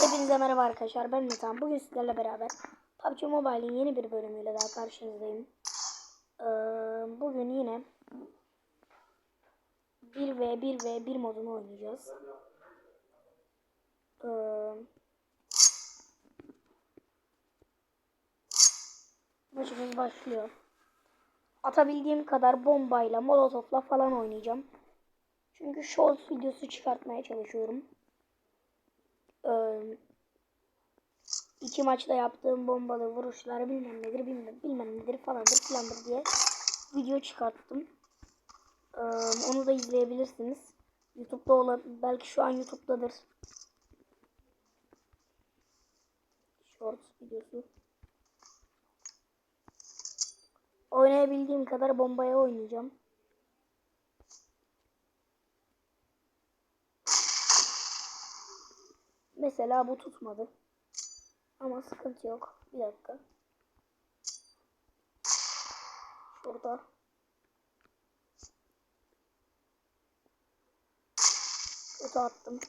Hepinize merhaba arkadaşlar ben Metan. Bugün sizlerle beraber PUBG Mobile'in yeni bir bölümüyle daha karşınızdayım. Ee, bugün yine 1v1 ve 1 modunu oynayacağız. Ee, maçımız başlıyor. Atabildiğim kadar bombayla, molotofla falan oynayacağım. Çünkü short videosu çıkartmaya çalışıyorum. İki maçta yaptığım bombalı vuruşlar bilmem nedir bilmem, bilmem nedir falandır filandır diye video çıkarttım. Onu da izleyebilirsiniz. YouTube'da olan belki şu an YouTube'dadır. Shorts videosu. Oynayabildiğim kadar bombaya oynayacağım. Mesela bu tutmadı. Ama sıkıntı yok. Bir dakika. Şurada. Kötü attım.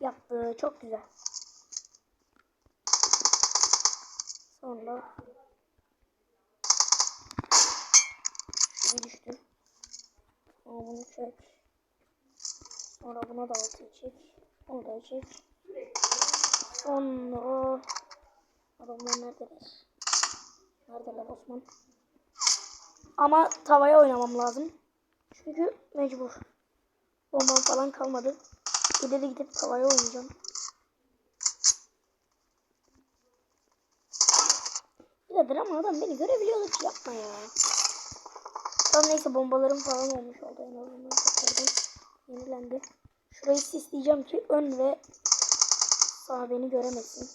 Yaptı. Çok güzel. Sonra şu düştü. Ama bunu çek. Sonra buna da altı çek. Onu da çek. Sonra adamlar neredeler? Neredeler Osman? Ama tavaya oynamam lazım. Çünkü mecbur. Bombam falan kalmadı. De gidip tavaya oynayacağım. Birader ama adam beni görebiliyordu ki yapma ya. Tamam neyse bombalarım falan olmuş oldu en azından. Tekrardan yenilendi. Şurayı sisleyeceğim ki ön ve sağ beni göremesin.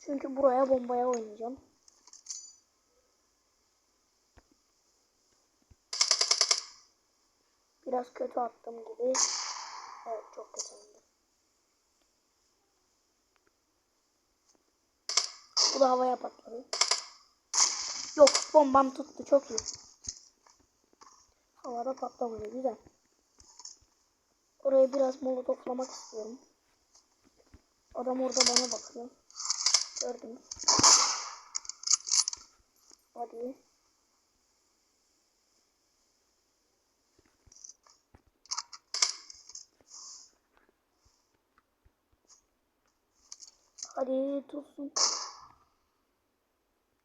Çünkü buraya bombaya oynayacağım. Biraz kötü attım gibi. Evet çok kötü oldu. Bu da havaya patladı. Yok bombam tuttu çok iyi. Havada patlamadı güzel. Oraya biraz molotoflamak istiyorum. Adam orada bana bakıyor. Gördüm. Hadi. Hadi tutsun.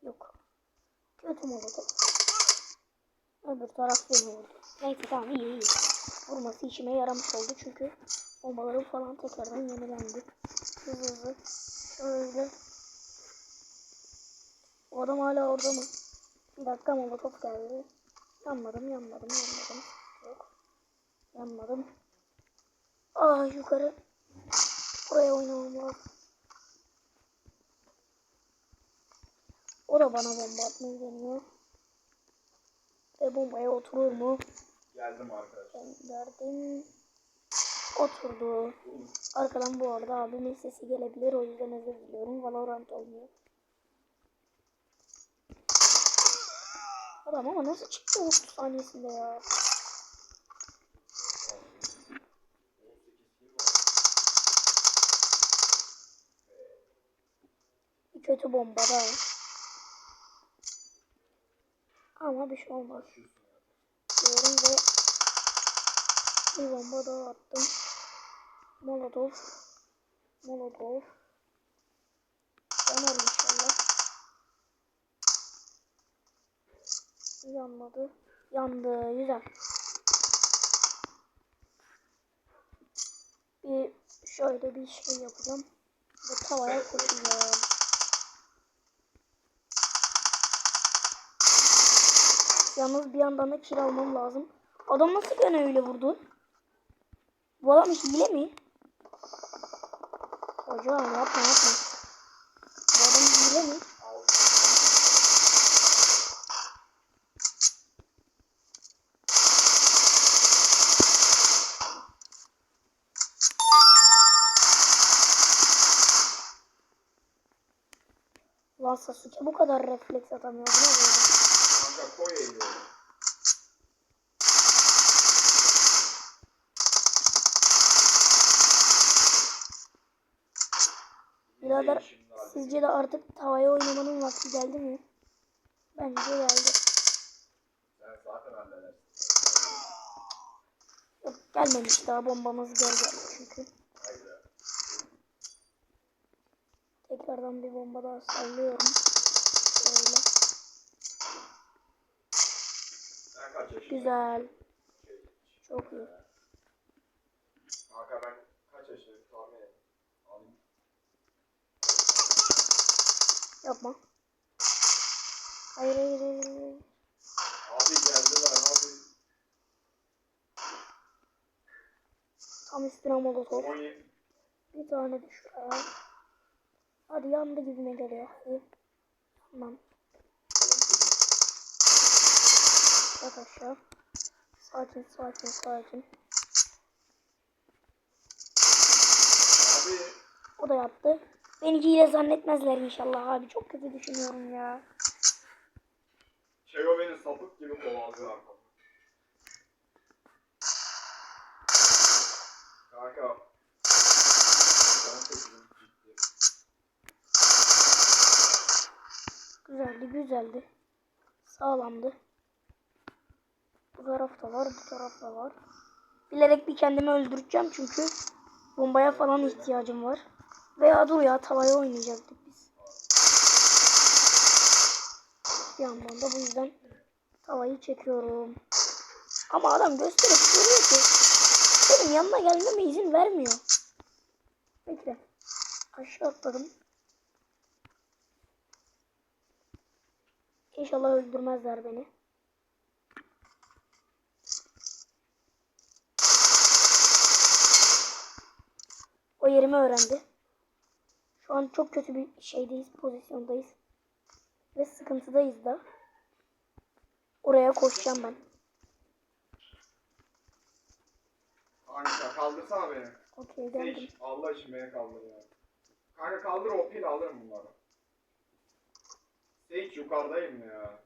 Yok. Kötü molotof. Taraf vurdu. Neyse tamam iyi iyi. Vurması işime yaramış oldu çünkü bombalarım falan tekrardan yenilendi. Hızlı hızlı. Şöyle. O adam hala orada mı? Bir dakika molotof geldi. Yanmadım yanmadım yanmadım. Yok. Yanmadım. Aa yukarı. Buraya oynamam lazım. O da bana bomba atmayı deniyor. Ve bombaya oturur mu? Geldim arkadaşlar. Ben verdim. Oturdu. Arkadan bu arada abimin sesi gelebilir. O yüzden özür diliyorum. Valorant oynuyor. Adam ama nasıl çıktı 30 saniyesinde ya? Kötü bomba da. Ama bir şey olmaz. Diyorum ve bir bomba daha attım. Molotov. Molotov. Yanar inşallah. Yanmadı. Yandı. Güzel. Bir şöyle bir şey yapacağım. Ve tavaya koyacağım. Yalnız bir yandan da kill almam lazım. Adam nasıl gene öyle vurdu? Bu adam hile mi? Hocam yapma yapma. Bu adam hile mi? Lan Sasuke bu kadar refleks atamıyor. Ne böyle? Birader sizce de artık tavaya oynamanın vakti geldi mi? Bence geldi. Yok gelmemiş daha bombamız geldi çünkü. Tekrardan bir bomba daha sallıyorum. Güzel. Çok iyi. Kanka ben kaç yaşındayım tahmin et. Alayım. Yapma. Hayır hayır hayır. hayır. Abi geldiler abi. Tam üstüne molotof. 17. Bir tane şuraya. Hadi yandı gibime geliyor. Hadi. Tamam. Yat aşağı. Sakin sakin sakin. Abi O da yaptı. Beni hile zannetmezler inşallah abi. Çok kötü düşünüyorum ya. Çego beni sapık gibi kovalıyor arkamda. Kanka. Güzeldi güzeldi. Sağlamdı. Bu tarafta var bu tarafta var. Bilerek bir kendimi öldüreceğim çünkü bombaya falan ihtiyacım var. Veya dur ya tavaya oynayacaktık biz. Bir yandan da bu yüzden tavayı çekiyorum. Ama adam gösterip duruyor ki benim yanına gelmeme izin vermiyor. Bekle. Aşağı atladım. İnşallah öldürmezler beni. Yerimi öğrendi. Şu an çok kötü bir şeydeyiz, pozisyondayız. Ve sıkıntıdayız da. Oraya koşacağım ben. Kanka kaldırsana beni. Okey geldim. Seç. Allah için beni kaldır ya. Kanka kaldır o pil alırım bunları. Seç yukarıdayım ya.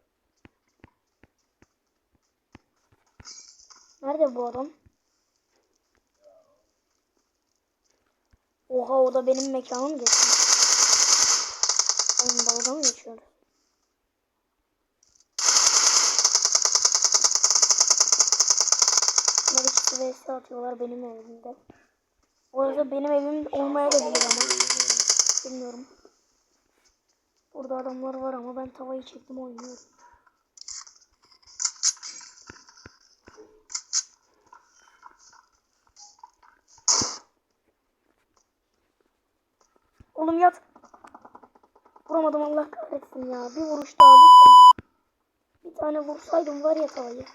Nerede bu adam? Oha o da benim mekanım geçmiş. Oğlum dalga mı geçiyoruz? Bunlar ikisi vs atıyorlar benim evimde. Bu arada benim evim olmayabilir ama. Bilmiyorum. Burada adamlar var ama ben tavayı çektim oynuyorum. Oğlum yat. Vuramadım Allah kahretsin ya. Bir vuruş daha lütfen. Bir tane vursaydım var ya tavayı.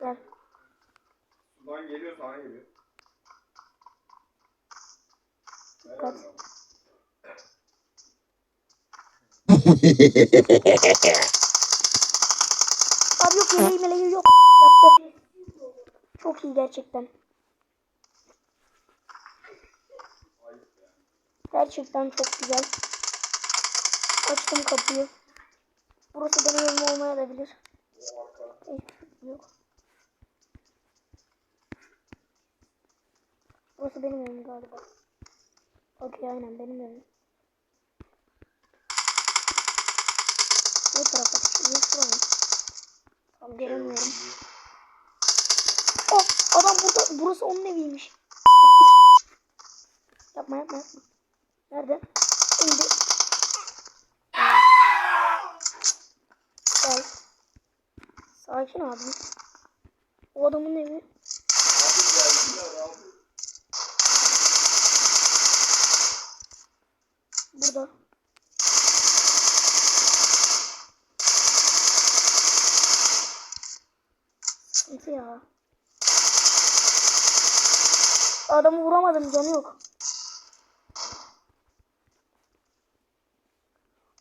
Gel. Sudan geliyor sana geliyor. Dikkat. Abi yok yeleği meleği yok. Yaptı. Çok iyi gerçekten. Gerçekten çok güzel. Açtım kapıyı. Burası benim evim olmayabilir. Yok. Burası benim evim galiba. Okey aynen benim evim. Ne tarafa? Şuraya mı? Tam göremiyorum. Oh adam burada. Burası onun eviymiş. Yapma yapma yapma. Nerede? İndi. Gel. Sakin abi. O adamın evi. Abi geldiler abi. Burada. Sıkıntı ya. Adamı vuramadım canı yok.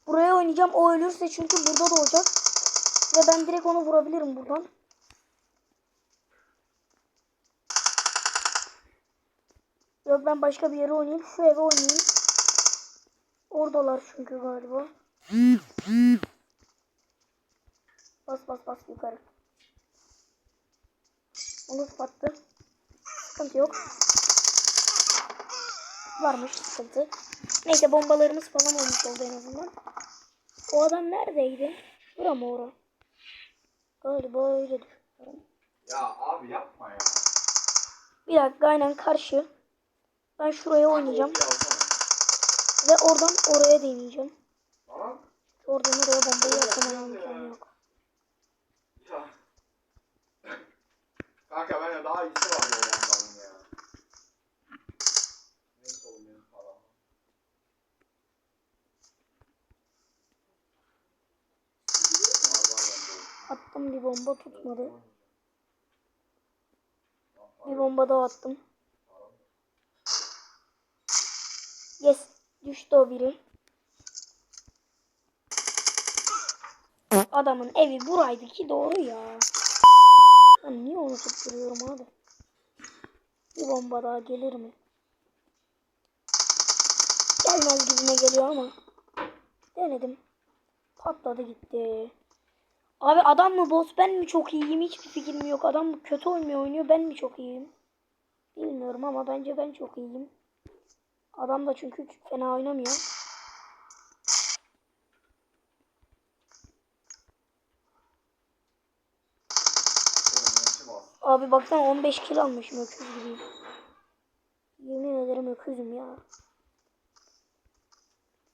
Buraya oynayacağım. O ölürse çünkü burada doğacak. Ve ben direkt onu vurabilirim buradan. Yok ben başka bir yere oynayayım. Şu eve oynayayım. Oradalar çünkü galiba. Bas bas bas yukarı. Onu kapattı. Sıkıntı yok. Varmış sıkıntı. Neyse bombalarımız falan olmuş oldu en azından. O adam neredeydi? Bura mı ora? Galiba öyle düşünüyorum. Ya abi yapma ya. Bir dakika aynen karşı. Ben şuraya oynayacağım. Ve oradan oraya deneyeceğim. Tamam. Oradan oraya bombayı atmam imkanı yok. Ya. Kanka bende daha iyisi var bu ya. Neyse oğlum benim param. Var var bende. Attım bir bomba tutmadı. Bir bomba daha attım. Yes. Düştü o biri. Adamın evi buraydı ki doğru ya. Onu tutturuyorum abi? Bir bomba daha gelir mi? Gelmez gibime geliyor ama. Denedim. Patladı gitti. Abi adam mı boss ben mi çok iyiyim hiçbir fikrim yok. Adam mı kötü oynuyor oynuyor ben mi çok iyiyim? Bilmiyorum ama bence ben çok iyiyim. Adam da çünkü fena oynamıyor. Oğlum neyse bas. Abi baksana 15 kilo almışım öküz gibiyim. Yemin ederim öküzüm ya.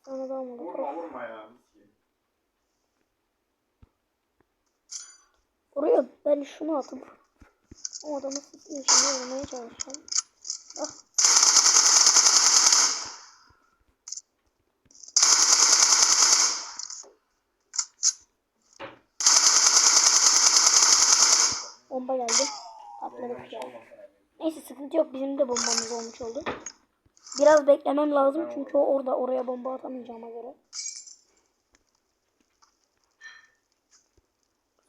Sana da almadım. Vurma vurma ya. Oraya ben şunu atıp o adamı sizin içinde vurmaya çalışacağım. Ah. Bomba geldi. Patladık ya. Neyse sıkıntı yok. Bizim de bombamız olmuş oldu. Biraz beklemem lazım çünkü o orada oraya bomba atamayacağıma göre.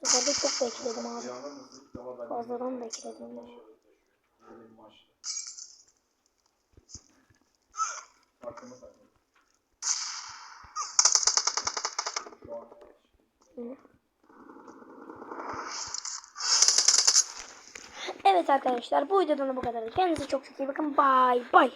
Bu sefer de çok bekledim abi. Fazladan bekledim ya. Hı. Evet arkadaşlar bu videodan da bu kadar. Kendinize çok çok iyi bakın. Bye bye.